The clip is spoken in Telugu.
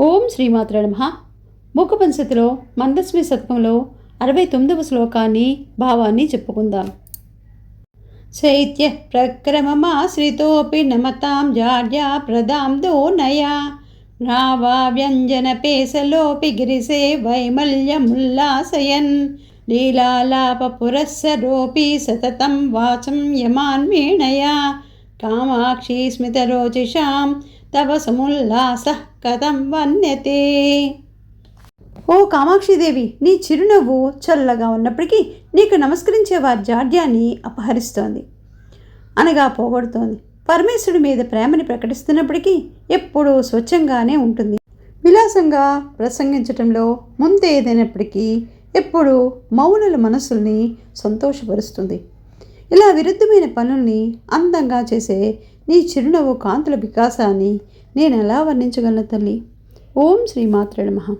ఓం శ్రీమాత్ర నమ. మూకపంచతిలో మందస్మి శతకంలో అరవై తొమ్మిదవ శ్లోకాన్ని భావాన్ని చెప్పుకుందాం. శైత్య ప్రక్రమమాశ్రితోపి నమతాం జాడ్యా ప్రదాం దోనయా. రావా వ్యంజన పేసలోపి గిరిసే వైమల్యముల్లాసయన్ లీలాలాప పురస్సరోపి సతతం వాచం యమాన్వీణయా. కామాక్షి స్మితరోచిషాం తవ సముల్లాస కథం వన్యతే ఓ కామాక్షిదేవి నీ చిరునవ్వు చల్లగా ఉన్నప్పటికీ నీకు నమస్కరించే వారి జాడ్యాన్ని అపహరిస్తోంది. అనగా పోగొడుతోంది. పరమేశ్వరుడి మీద ప్రేమని ప్రకటిస్తున్నప్పటికీ ఎప్పుడూ స్వచ్ఛంగానే ఉంటుంది. విలాసంగా ప్రసంగించటంలో ముందేదైనప్పటికీ ఎప్పుడూ మౌనుల మనసుల్ని సంతోషపరుస్తుంది. ఇలా విరుద్ధమైన పనుల్ని అందంగా చేసే నీ చిరునవ్వు కాంతుల వికాసాన్ని నేను ఎలా వర్ణించగలను తల్లి? ఓం శ్రీమాత్ర మహా